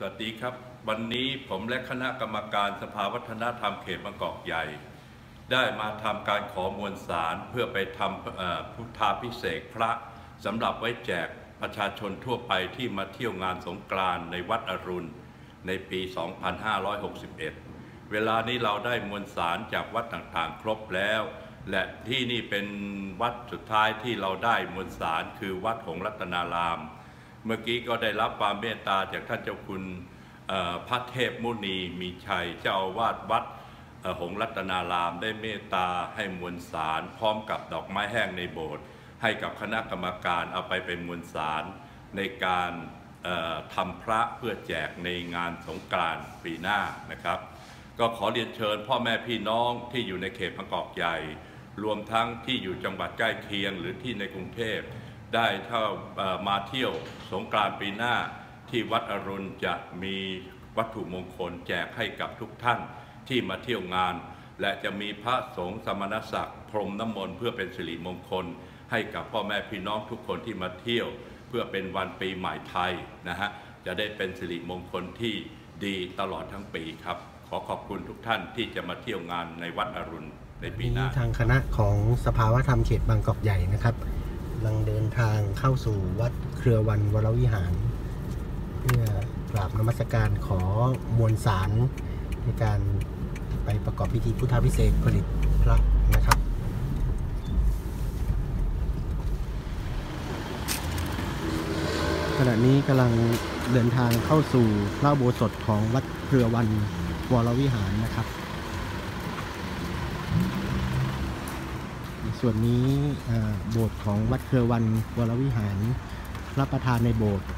สวัสดีครับ วันนี้ผมและคณะกรรมการสภาวัฒนธรรมเขตบางกอกใหญ่ ได้มาทำการขอมวลสารเพื่อไปทำพุทธาพิเศษพระสำหรับไว้แจกประชาชนทั่วไปที่มาเที่ยวงานสงกรานต์ในวัดอรุณ ในปี 2561 เวลานี้เราได้มวลสารจากวัดต่างๆ ครบแล้ว และที่นี่เป็นวัดสุดท้ายที่เราได้มวลสารคือวัดหงรัตนาราม เมื่อกี้ก็ได้รับความเมตตาจากท่านเจ้าคุณพระเทพมุนีมีชัยเจ้าวาสวัดหงรัตนารามได้เมตตาให้มวลสาร พร้อมกับดอกไม้แห้งในโบสถ์ให้กับคณะกรรมการเอาไปเป็นมวลสาร ในการทำพระเพื่อแจกในงานสงกรานต์ปีหน้านะครับ ก็ขอเรียนเชิญพ่อแม่พี่น้องที่อยู่ในเขตบางกอกใหญ่ รวมทั้งที่อยู่จังหวัดใกล้เคียงหรือที่ในกรุงเทพ ได้ถ้าเอ่อมาเที่ยวสงกรานต์ปีหน้าที่วัดอรุณจะมีวัตถุมงคลแจกให้กับทุกท่านที่มาเที่ยวงาน และจะมีพระสงฆ์สมณศักดิ์พรมน้ำมนต์เพื่อเป็นสิริมงคล ให้กับพ่อแม่พี่น้องทุกคนที่มาเที่ยว เพื่อเป็นวันปีใหม่ไทยนะฮะจะได้เป็นสิริมงคลที่ดีตลอดทั้งปีครับ ขอขอบคุณทุกท่านที่จะมาเที่ยวงานในวัดอรุณในปีหน้าทางคณะของสภาวธรรมเขตบางกอกใหญ่นะครับ กำลังเดินทางเข้าสู่วัดเครือวันวรวิหาร เพื่อกราบนมัสการขอมวลสารในการไปประกอบพิธีพุทธาพิเศษกผลิตพระนะครับขณะนี้กำลังเดินทางเข้าสู่พระโบสถของวัดเครือวันวรวิหารนะครับ ส่วนนี้โบสถ์ของวัดเครือวันวรวิหารพระประธานในโบสถ์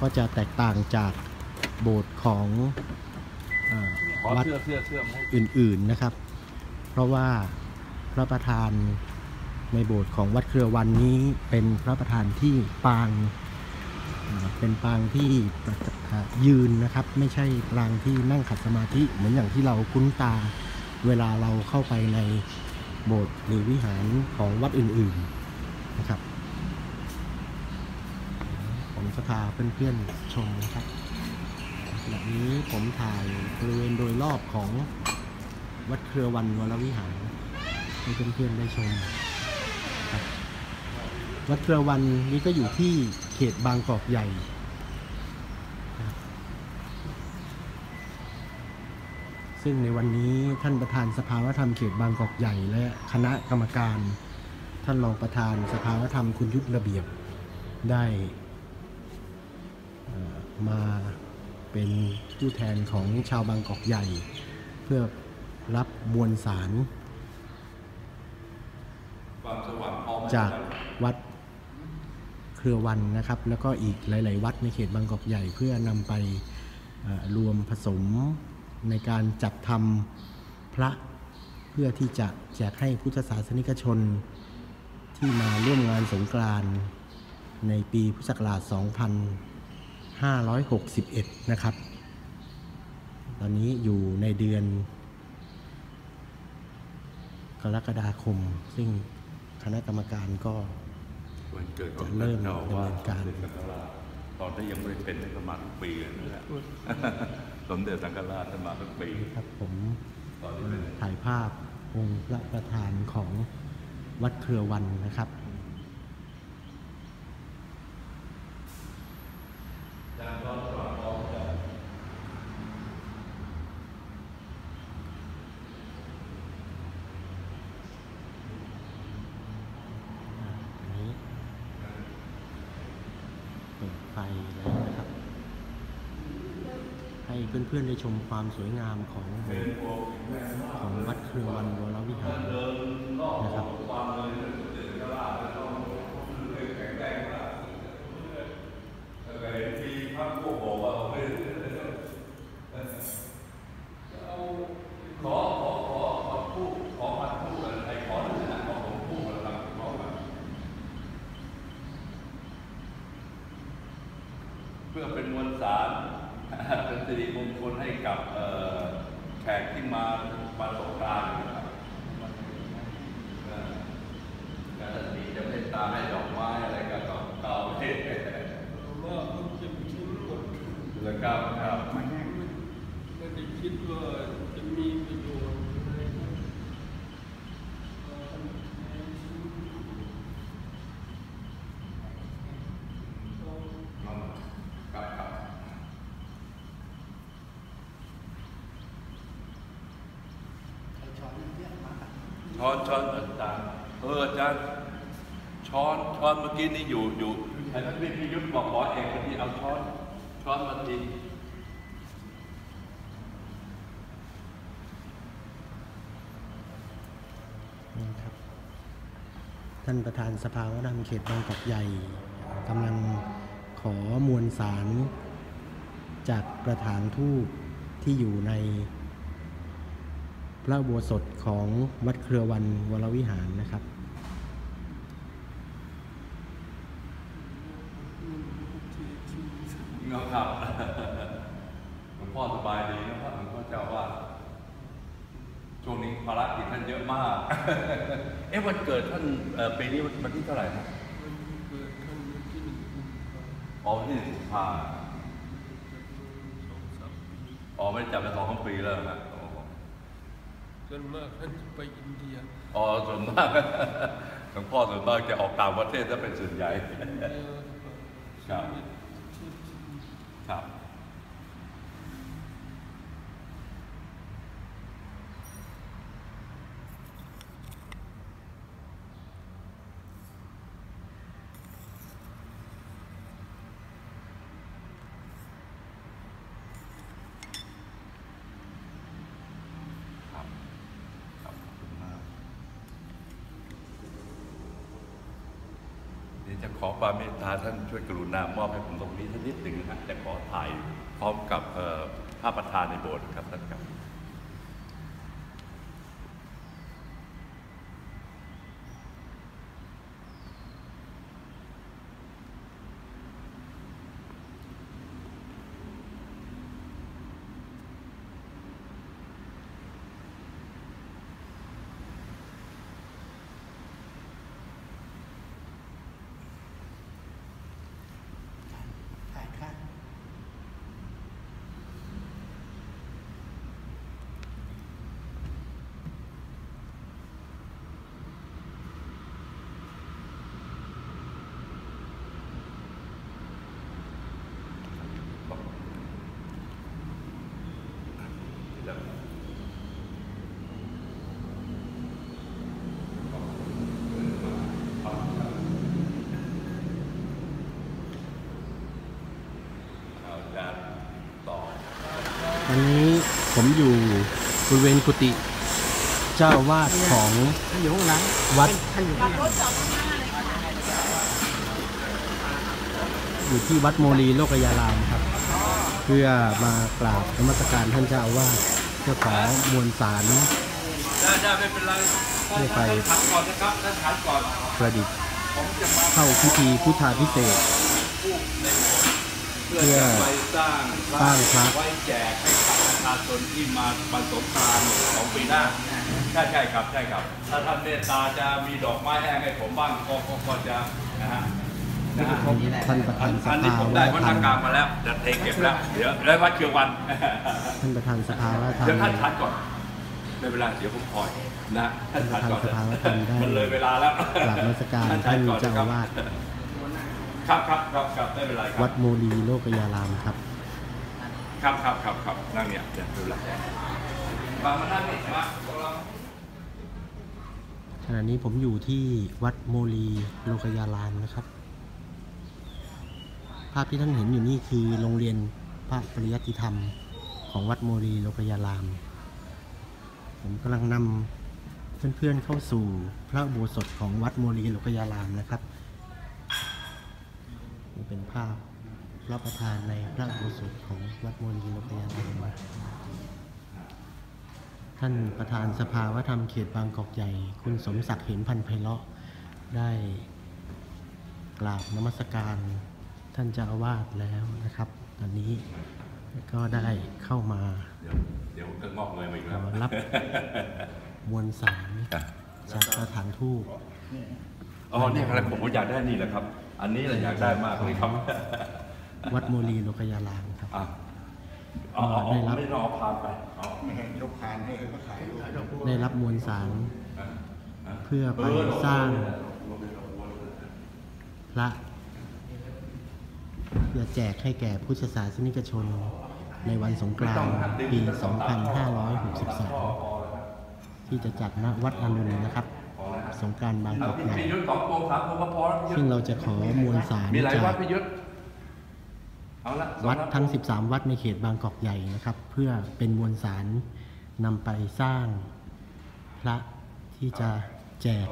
ก็จะแตกต่างจากโบสถ์ของอวัดอื่นๆนะครับ เพราะว่าพระประธานในโบสถ์ของวัดเครือวันนี้เป็นพระประธานที่ปางเป็นปางที่ยืนนะครับ ไม่ใช่ปางที่นั่งขัดสมาธิเหมือนอย่างที่เราคุ้นตาเวลาเราเข้าไปใน โบสถ์หรือวิหารของวัดอื่นๆนะครับผมจะพาเพื่อนๆชมนะครับขณะนี้ผมถ่ายบริเวณโดยรอบของวัดเครือวันวรวิหารให้เพื่อนๆได้ชมวัดเครือวันนี้ก็อยู่ที่เขตบางกอกใหญ่นะครับ ซึ่งในวันนี้ท่านประธานสภาวธรรมเขตบางกอกใหญ่และคณะกรรมการ ท่านรองประธานสภาวธรรมคุณยุทธระเบียบได้มาเป็นผู้แทนของชาวบางกอกใหญ่ เพื่อรับมวลสาร จากวัดเครือวันนะครับ แล้วก็อีกหลาย ๆ วัดในเขตบางกอกใหญ่เพื่อนำไปรวมผสม ในการจัดทำพระเพื่อที่จะแจกให้พุทธศาสนิกชน ที่มาร่วมงานสงกรานต์ในปีพุทธศักราช 2561 นะครับ ตอนนี้อยู่ในเดือน กรกฎาคม ซึ่งคณะกรรมการก็วันเกิดของจะเริ่มท่นจ้าอาวาสดำเนินการสมเด็จสังฆราชตอนที่ยังไม่ได้เป็นท่านมาทุกปีเลยนะฮะ สมเด็จสังฆราชท่านมาทุกปีครับผมตอนนี้เป็นถ่ายภาพองค์พระประธานของวัดเครือวันนะครับ อันนี้เปิดไฟแล้วนะครับ ให้เพื่อนๆได้ ชมความสวยงามของของวัดเครือวันวรวิหารนะครับ ขอขอขอขอพูดขอพันพูดอะไรขอลักษณะของผมพูดนะครับขอมาเพื่อเป็นมวลสาร เป็นสิริมงคลให้กับเอ่อแขกที่มามาสงกรานต์นะครับเอ่อการตัดสินจะเมตตาให้ดอกไม้อะไรก็เก่าๆ แล้วครับ ช้อนช้อนอาจารย์เอออาจารย์ช้อนช้อนเมื่อกี้นี่อยู่อยู่ไอ้ท่านพี่พิยุทธบอกขอเอกที่เอาช้อนช้อนมาทีท่านประธานสภาวัฒนธรรมเขตบางกอกใหญ่กำลังขอมวลสาร จากกระถางทูปที่อยู่ใน พระอุโบสถของวัดเครือวันวรวิหารนะครับเงาครับหลวงพ่อสบายดีนะครับหลวงพ่อเจ้าว่า ช่วงนี้ภารกิจท่านเยอะมาก เอ๊ะวันเกิดท่านเอ่อปีนี้วันที่เท่าไหร่นะอ๋อวันที่หนึ่งกุมภาอ๋อไม่ได้จัดมาสองสามปีแล้วนะอ๋อ ส่วนมากท่านจะไปอินเดียอ๋อส่วนมากหลวงพ่อส่วนมากจะออกต่างประเทศถ้าเป็นส่วนใหญ่ครับครับ ครับ ครับขอบคุณมาก เดี๋ยว จะขอความเมตตาท่านช่วยกรุณามอบให้ผมตรงนี้สักนิดหนึ่งนะจะขอถ่ายพร้อมกับพระประธานในโบสถ์ครับท่านครับ ถ่ายค่ะ เอาอาจารย์ต่อ ตอนนี้ผมอยู่บริเวณกุฏิเจ้าวาดของอยู่ข้างหลังวัดท่านอยู่ข้างหลังอยู่ที่วัดโมลีโลกยารามครับ เพื่อมากราบนมัสการท่านเจ้าอาวาสเพื่อขอมวลสารได้ได้ไม่เป็นไรเพื่อไปถามก่อนนะครับท่านถามก่อนประดิษฐ์เข้าพิธีพุทธาพิเศษเพื่อสร้างบ้างพระไว้แจกให้าชนที่มาประสบการณ์ของปีหน้าใช่ใช่ครับใช่ครับ ถ้าท่านเมตตาจะมีดอกไม้แห้งให้ผมบ้างก็ก็ก็จะนะฮะนะฮะท่านประธานสอันนี้ภาผมวัได้ฒวัฒนธรรมกรรมมาแล้วจะเทเก็บแล้วเดี๋ยวแล้ววัดเชียงวัน ท่านประธานสภาวัฒนธรรเดี๋ยวท่านมทันก่อนไม่เป็นไรเดี๋ยวผมคอยนะท่านทันก่อนท่านประธานสภาวัฒนธรรมได้มันเลยเวลาแล้วกราบนมัสการทัท่านก่อเจ้าอาวาส ครับครับครับครับไม่เป็นไรครับ วัดโมลีโลกยารามครับ ครับครับครับครับนั่งเนี่ยเดี๋ยวดูแลมามานั่งนี่มาขณะนี้ผมอยู่ที่วัดโมลีโลกยารามนะครับ ภาพที่ท่านเห็นอยู่นี่คือโรงเรียนพระปริยัติธรรม ของวัดโมลีโลกยาราม ผมกำลังนำเพื่อนๆเข้าสู่พระโบสถของวัดโมลีโลกยารามนะครับ นี่เป็นภาพ ระประธานในพระอุโบสถของวัดโมลีโลกยารามท่านประธานสภาวัฒนธรรมเขตบางกอกใหญ่ คุณสมศักดิ์เห็นพันไพเราะได้กราบนมัสการท่านเจ้าอาวาสแล้วนะครับ ตอนนี้ก็ได้เข้ามาเดี๋ยวเดี๋ยวก็งอกเงยมาอีกขแล้วรับมวลสารจากกระถางทูปอ๋อเนี่ยอะไรผมก็อยากได้นี่แหละครับ อันนี้แหละอยากได้มากเลยครับ วัดโมลีโลกยารามครับ อะอ๋ออ๋อได้รับ ไม่ต้องเอาพานไปอ๋อยกพานให้เขาถ่ายรูปได้รับมวลสาร เพื่อไปสร้าง พระเพื่อแจกให้แก่พุทธศาสนิกชน ในวันสงกรานต์ปี 2563 ที่จะจัดณวัดอรุณนะครับ สงกรารบางกอกใหญ่พี่ยุทธสององค์สามองค์ก็พอแล้วพี่ยุทธซึ่งเราจะขอมวลสารมีหลายจาวัดกพี่ยุทธเอาละสอ วัดละทั้ง 13 วัดในเขตบางกอกใหญ่นะครับ เพื่อเป็นมวลสารนำไปสร้างพระที่จะแจก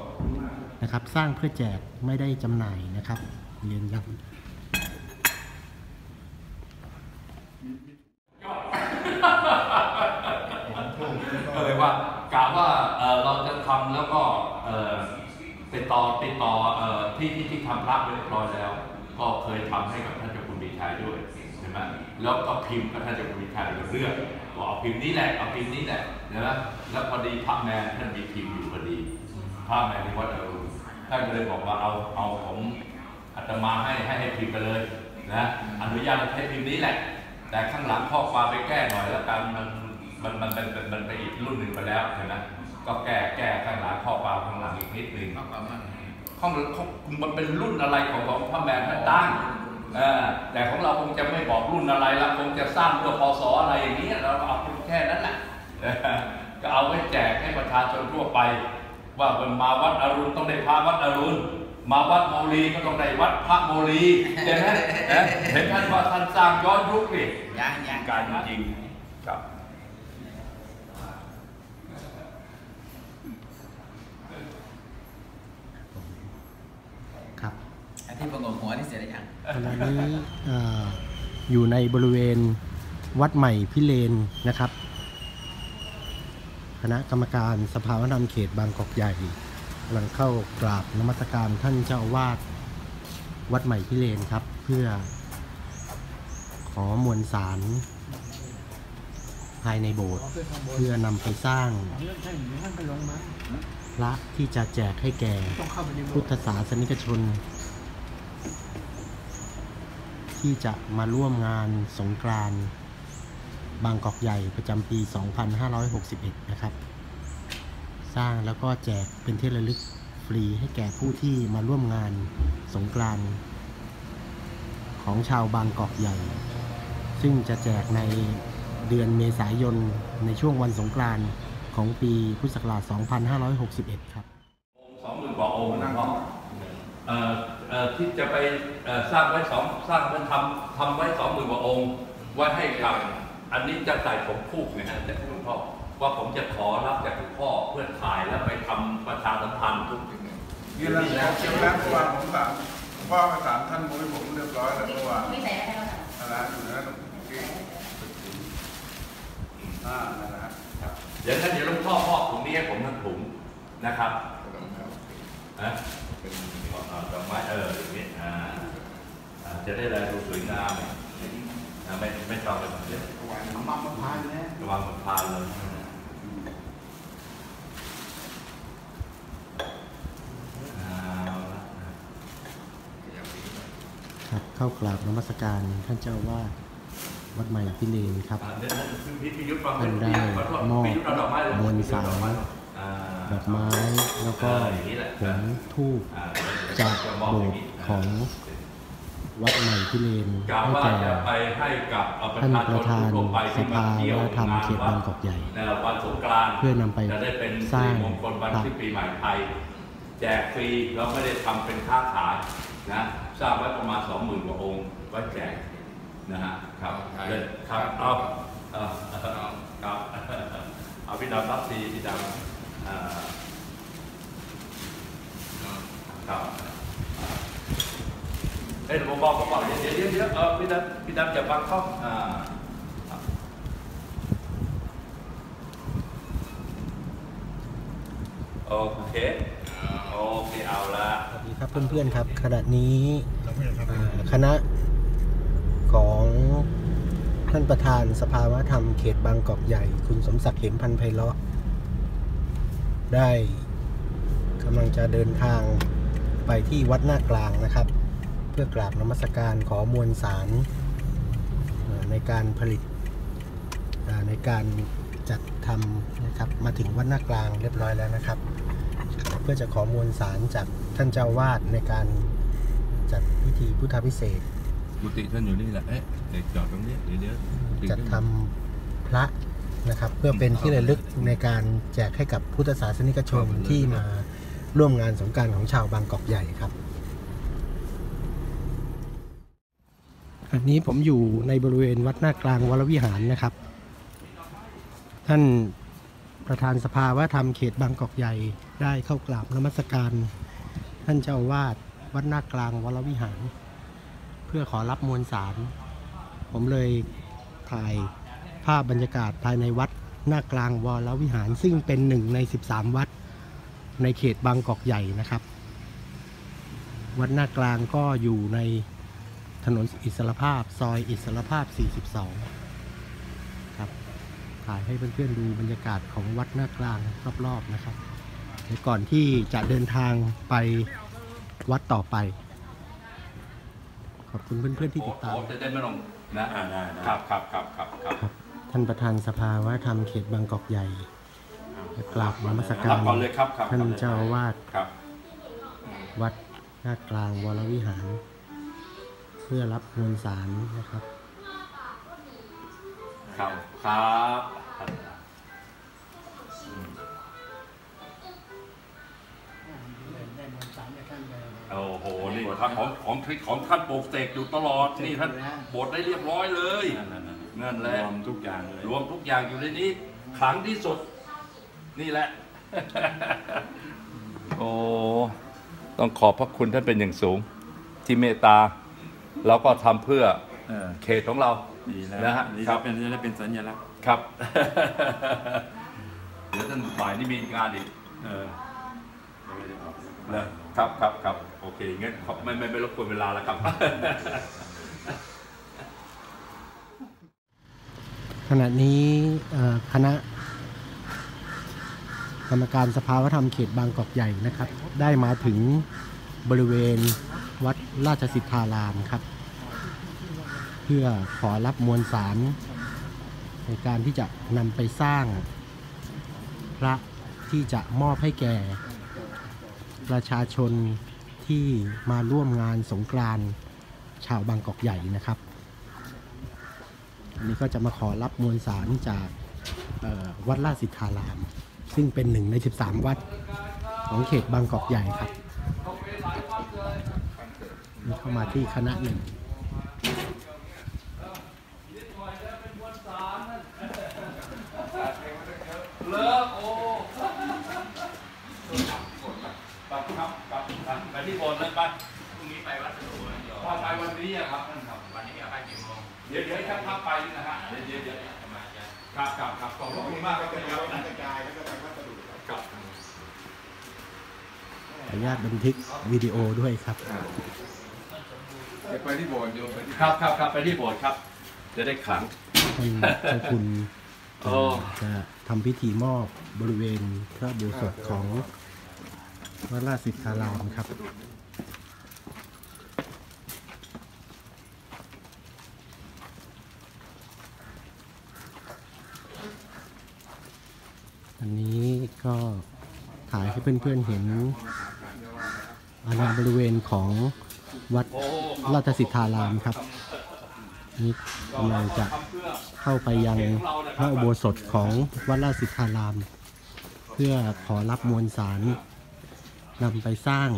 นะครับ สร้างเพื่อแจกไม่ได้จำหน่ายนะครับเรียนย้ำก็เลยว่ากะว่าเอ่อเราจะทำแล้วก็เอ่อติดต่อติดต่อเอ่อที่ที่ที่ทำพระไว้เรียบร้อยแล้ว ก็เคยทำให้กับท่านเจ้าคุณบีชัยด้วยใช่ไหมแล้วก็พิมพ์กับท่านเจ้าคุณบีชัยเรื่องบอกเอาพิมพ์นี้แหละเอาพิมพ์นี้แหละใช่ไหมแล้วพอดีพระแมนท่านมีพิมพ์อยู่พอดีพระแมนที่วัดอรุณท่านก็เลยบอกว่าเอาเอาของอาตมาให้ให้ให้พิมพ์ไปเลยนะอนุญาตให้พิมพ์นี้แหละ แต่ข้างหลังข้อความไปแก้หน่อยแล้วกันมันมันมันเป็นเป็นมันไปอีกรุ่นหนึ่งไปแล้วเห็นไหมก็แก้แก้ข้างหลังข้อความข้างหลังอีกนิดหนึ่ง ข้างมันเป็นรุ่นอะไรของของพระแมนท่านตั้งแต่ของเราคงจะไม่บอกรุ่นอะไรละคงจะสร้างเพื่อพศอะไรอย่างเงี้เราเอาแค่นั้นแหละก็เอาไว้แจกให้ประชาชนทั่วไป ว่ามันมาวัดอรุณต้องได้พระวัดอรุณมาวัดโมลีก็ต้องได้วัดพระโมลีเห็นไหมเอ๊ะเห็นท่านว่าท่านสร้างย้อนยุคนี่ยังยังการจริงๆครับ ครับ อัน ที่ประงมหัวนี่เสร็จแล้วยังขณะนี้ออยู่ในบริเวณวัดใหม่พิเรนนะครับ คณะกรรมการสภาวัฒนธรรมเขตบางกอกใหญ่กำลังเข้ากราบนมัสการท่านเจ้าอาวาสวัดใหม่พิเรนครับ เพื่อ ขอมวลสารภายในโบสถ์เพื่อนำไปสร้างพระที่จะแจกให้แก่พุทธศาสนิกชน ที่จะมาร่วมงานสงกรานต์บางกอกใหญ่ประจำปี 2561 นะครับ สร้างแล้วก็แจกเป็นที่ระลึกฟรีให้แก่ผู้ที่มาร่วมงานสงกรานต์ของชาวบางกอกใหญ่ ซึ่งจะแจกในเดือนเมษายนในช่วงวันสงกรานต์ของปีพุทธศักราช 2561 ครับสองหมื่นกว่าองค์นะพ่อเอ่อเอ่อ ที่จะไปเอ่อสร้างไว้สองสร้างไว้ทำทำไว้สองหมื่นกว่าองค์ไว้ให้กับอันนี้จะใส่ผมพูกนะฮะจากหลวงพ่อว่าผมจะขอรับจากหลวงพ่อเพื่อถ่ายแล้วไปทำประชาสัมพันธ์ทุกนี่แล้วเชื่อแล้วเมื่อวานผมถามพ่อมาถามท่านมุ้ยผมเรียบร้อยแล้วเมื่อวานไม่ใส่ให้เราอะไรอยู่นะตรงนี้อ่านั่นแหละฮะครับเดี๋ยวท่านเดี๋ยวหลวงพ่อมอบถุงนี้ให้ผมทั้งถุงนะครับนะ เป็นเอาดอกไม้เอออย่างนี้อ่าอ่าจะได้แลดูสวยงามอ่าไม่ไม่ต้องไปแบบนี้ถวายน้ำมันมะพร้าวนะระวังมันพานเลยเอาละครับเข้ากราบนมัสการท่านเจ้าอาวาดวัดใหม่พิเรนครับอ่าเดี๋ยวพี่พี่ยุทธฟังท่านได้ขโทษมอบพี่ยุทธเาดอกไม้เลยมวลสารอ่า ดอกไม้แล้วก็เอออย่างนี้แหละผงทูบอ่าจากจะมอบโบย่าสถ์นี้ของวัดใหม่พิเรนกล่าวให้ว่าแก่จะไปให้กับเอ่อท่านชประธานทั่วไปสที่มภาที่ยววัฒนธรรมเขตบางกอกใหญ่ในวันสงกรานต์เพื่อนำไปจะได้เป็นสร้างสิริมงคลวันที่ปีใหม่ไทย แจกฟรีเราไม่ได้ทำเป็นค้าขายนะสร้างไว้ประมาณสองหมื่นกว่าองค์ไว้แจกนะฮะครับเลยครับเอาเอาเอาครับเอาพี่ดำรับซีพี่ดำอ่าครับ เอ้ยเดี๋ยวผมบอกผมบอกเดี๋ยวเดี๋ยวเดี๋ยวเดี๋ยวเออพี่ดำพี่ดำจะบังคับอ่าโอเคโอเคเอาละสวัสดีครับเพื่อนๆครับ ขณะนี้อ่าคณะของท่านประธานสภาวัฒนธรรมเขตบางกอกใหญ่ คุณสมศักดิ์เหมพันไพเราะ ได้กำลังจะเดินทางไปที่วัดหน้ากลางนะครับ เพื่อกราบนมัสการขอมวลสารเอ่อในการผลิตอ่าในการจัดทำนะครับมาถึงวัดหน้ากลางเรียบร้อยแล้วนะครับ เพื่อจะขอมวลสารจากท่านเจ้าวาดในการจัดพิธีพุทธพิเศษกกุฏิท่านอยู่นี่แหละเอ๊ะเด็กจอดตรงนี้เดี๋ยวเดี๋ยวจัดทำพระ นะครับ เพื่อเป็นที่ระลึกในการแจกให้กับพุทธศาสนิกชนที่มาร่วมงานสงการของชาวบางกอกใหญ่ครับ อันนี้ผมอยู่ในบริเวณวัดหน้ากลางวรวิหารนะครับ ท่านประธานสภาว่าทำเขตบางกอกใหญ่ได้เข้ากราบนมัสการ ท่านเจ้าวาดวัดหน้ากลางวรวิหาร เพื่อขอรับมวลสาร ผมเลยถ่ายาพบรรยากาศภายในวัดหน้ากลางวรวิหาร ซึ่งเป็นหนึ่งใน 13 วัด ในเขตบางกอกใหญ่นะครับ วัดหน้ากลางก็อยู่ในถนนอิสรภาพซอยอิสรภาพ 42 ครับถ่ายให้เพื่อนๆดูบรรยากาศของวัดหน้ากลางรอบๆนะครับเดี๋ยวก่อนที่จะเดินทางไปวัดต่อไป ขอบคุณเพื่อนๆที่ติดตามโอ้จะได้ไม่ต้องนะอ่าได้ได้ครับครับครับครับครับครับ ท่านประธานสภาว่าทำเขตบางกอกใหญ่กราบนมัสการรับก่อนเลยครับครับท่านเจ้าอาวาดครับวัดหน้ากลางวรวิหาร เพื่อรับมวลสารนะครับ ครับครับโอ้โห นี่ครับของของของท่านโปรกเสกอยู่ตลอด นี่ท่านบทได้เรียบร้อยเลย นั่นแหละรวมทุกอย่างเลยรวมทุกอย่างอยู่ในนี้ขลังที่สุด นี่แหละ โอ้ต้องขอบพระคุณท่านเป็นอย่างสูง ที่เมตตาแล้วก็ทำเพื่อเออเขตของเราดีแล้วนะฮะนี่ครัจะบเป็นจะได้เป็นสัญลักษณ์ครับ เดี๋ยวท่านบ่ายนี่มีงานอีกเออเดี๋ยวไม่ได้ออกนะครับครับครับโอเคงั้นขอบไม่ไม่ไม่รบกวนเวลาแล้วครับ ขณะนี้คณะกรรมการสภาวัฒนธรรมเขตบางกอกใหญ่นะครับ ได้มาถึงบริเวณวัดราชสิทธารามครับ เพื่อขอรับมวลสารในการที่จะนำไปสร้างพระที่จะมอบให้แก่ ประชาชนที่มาร่วมงานสงกรานต์ชาวบางกอกใหญ่นะครับ อันนี้ก็จะมาขอรับมวลสารจากเอ่อวัดราชสิทธาราม ซึ่งเป็นหนึ่งใน 13 วัดของเขตบางกอกใหญ่ครับนี่เข้ามาที่คณะหนึ่งเลิกโอ้ครับครับครับครับไปที่โบสถ์เลยไปพรุ่งนี้ไปวัดสดุนะโยมพอไปวันนี้อะครับท่านครับ เดี๋ยวเดี๋ยวถ้าพักไปนี่นะฮะเดี๋ยวเดี๋ยวเดี๋ยวประมาณจะครับครับครับขอบพระคุณมากครับท่านครับครับขออนุญาตบันทึกวิดีโอด้วยครับเดี๋ยวไปที่โบสถ์โยมไปที่ครับครับครับไปที่โบสถ์ครับ จะได้ขลังท่านเจ้าคุณโอ้จะทำพิธีมอบบริเวณพระอุโบสถของวัดราชสิทธารามครับ นนี้ก็ถ่ายให้เพื่อนๆเห็นอาณาบริเวณของวัดราชสิทธารามครับนี่กำลังจะเข้าไปยังพระอุโบสถของวัดราชสิทธาราม เพื่อขอรับมวลสารนำไปสร้าง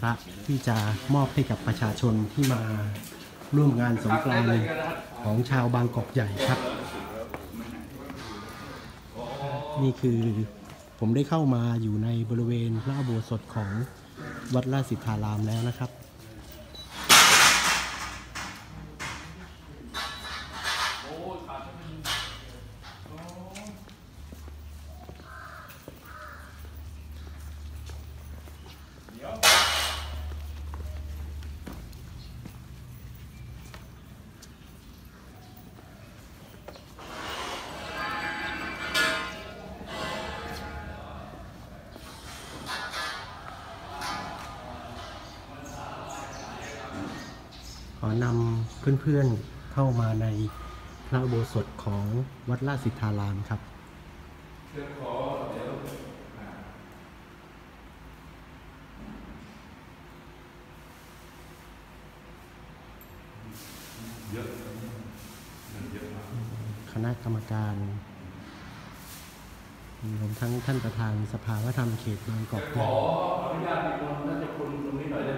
พระที่จะมอบให้กับประชาชนที่มาร่วมงานสงกรานต์ของชาวบางกอกใหญ่ครับ นี่คือผมได้เข้ามาอยู่ในบริเวณพระอุโบสถของวัดราชสิทธารามแล้วนะครับ อนำเพื่อนๆเข้ามาในพระอุโบสถของวัดราชสิทธารามครับขคณะกรรมการรวมทั้งท่านประธานสภาวัฒนธรรมเขตบางกอกใหญ่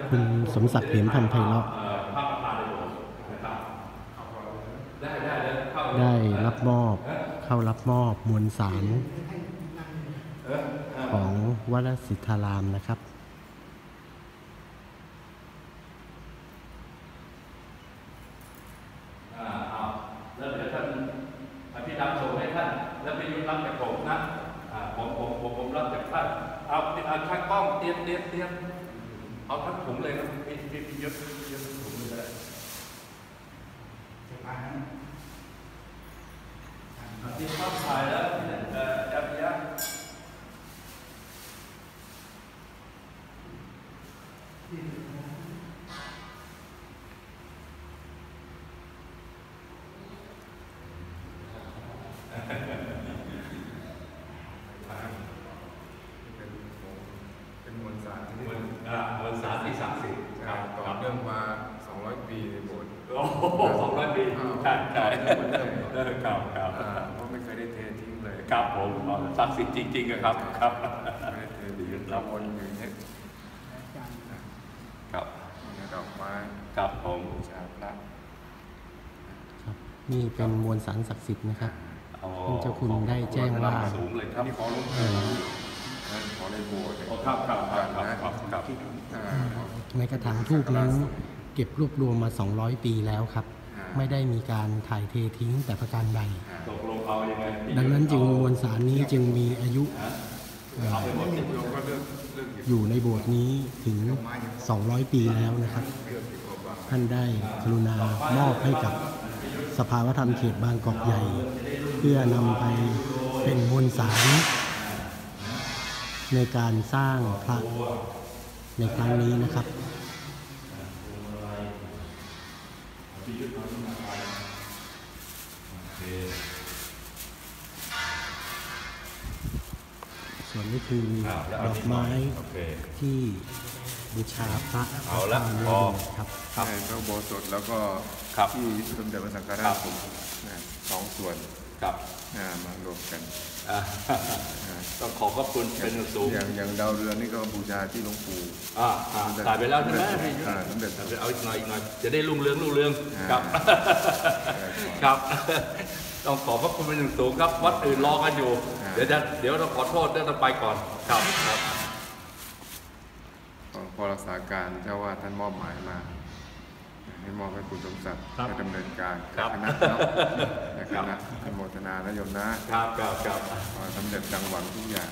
คุณสมศักดิ์เหรียญพันธ์ไพเราะ ได้รับมอบเข้ารับมอบมวลสารของวัดสิทธารามนะครับ อ่าเอาแล้วเดี๋ยวท่านอภิธรรมส่งให้ท่าน แล้วไปยุรับจากผมนะอ่าผมผมผมผมรับจากท่าน เอาเอาช่างกล้องเตรียมเตรียมเตรียมเอาทั้งถุงเลยครับพี่พี่พี่ยศพี่ยศทั้งถุงเลยก็ได้อะที่เข้าถ่ายแล้วเอ่อจับยะ เป็นเป็นมวลสารที่ มวลอ่ามวลสารที่ศักดิ์สิทธิ์ครับค ต่อ รับ เนื่องมา 200 ปีในโบสถ์ โอ้โหสองร้อยปีใช่ใช่ ต่อเนื่องมาเรื่อย เออครับครับ อ่าเพราะไม่เคยได้เททิ้งเลย ครับผม ศักดิ์สิทธิ์จริงๆอะครับครับไม่ได้เททิ้งเราวนอยู่เนี่ยครับเนี่ยดอกไม้ครับผมบูชาพระครับนี่เป็นมวลสารศักดิ์สิทธิ์นะครับโอ้ท่านเจ้าคุณได้แจ้งว่าสูงเลยครับนี่ขอหลวงปู่นะขอในโบสถ์เนี่ยโอ้ครับครับครับครับนะครับครับอ่าในกระถางทูบนั้นเก็บรวบรวมมา 200 ปีแล้วครับอ่า ไม่ได้มีการถ่ายเททิ้งแต่ประการใดตกลงเอายังไงดังนั้นจึงมวลสารนี้จึงมีอายุเอาไปหมดโยมก็เลือกเลือกหยิบอยู่ในโบสถ์นี้ถึง 200 ปีแล้วนะครับเลือกหยิบเอาบ้างท่านได้กรุณามอบให้กับสภาวธรรมเขตบางกอกใหญ่ เพื่อนำไปเป็นมวลสาร ในการสร้างพระในครั้งนี้นะครับ คืออ่าแล้วดเอาอกที่ไม้โอเคที่บูชาพระเอาละประธนในพอโบสถ์ครับครับในพระอุโบสถแล้วก็ครับที่สมเด็จพระสังฆครัราชบผมนะสองส่วนครับอ่ามารวมกันอ่าอ่าต้องขอบพระคุณเป็นอย่างสูงอย่างอย่างดาวเรืองนี่ก็บูชาที่หลวงปู่อ่าอ่าถ่ายไปแล้วใช่ไหมพี่ยุทธอ่าสมเด็จเอาอีกหน่อยอีกหน่อยจะได้รุ่งเรืองรุ่งเรืองอ่าครับครับ ต้องขอบพระคุณเป็นอย่างสูงครับ วัดอื่นรอกันอยู่ เดี๋ยวจะเดี๋ยวเราขอโทษเดี๋ยวเราไปก่อนครับครับพอรักษาการเจ้าว่าท่านมอบหมายมาให้มอบให้คุณสมศักดิ์ให้ดำเนินการครัคณะนะคณะอนุโมทนานะยมนะครับครับครับสำเร็จดังหวังทุกอย่าง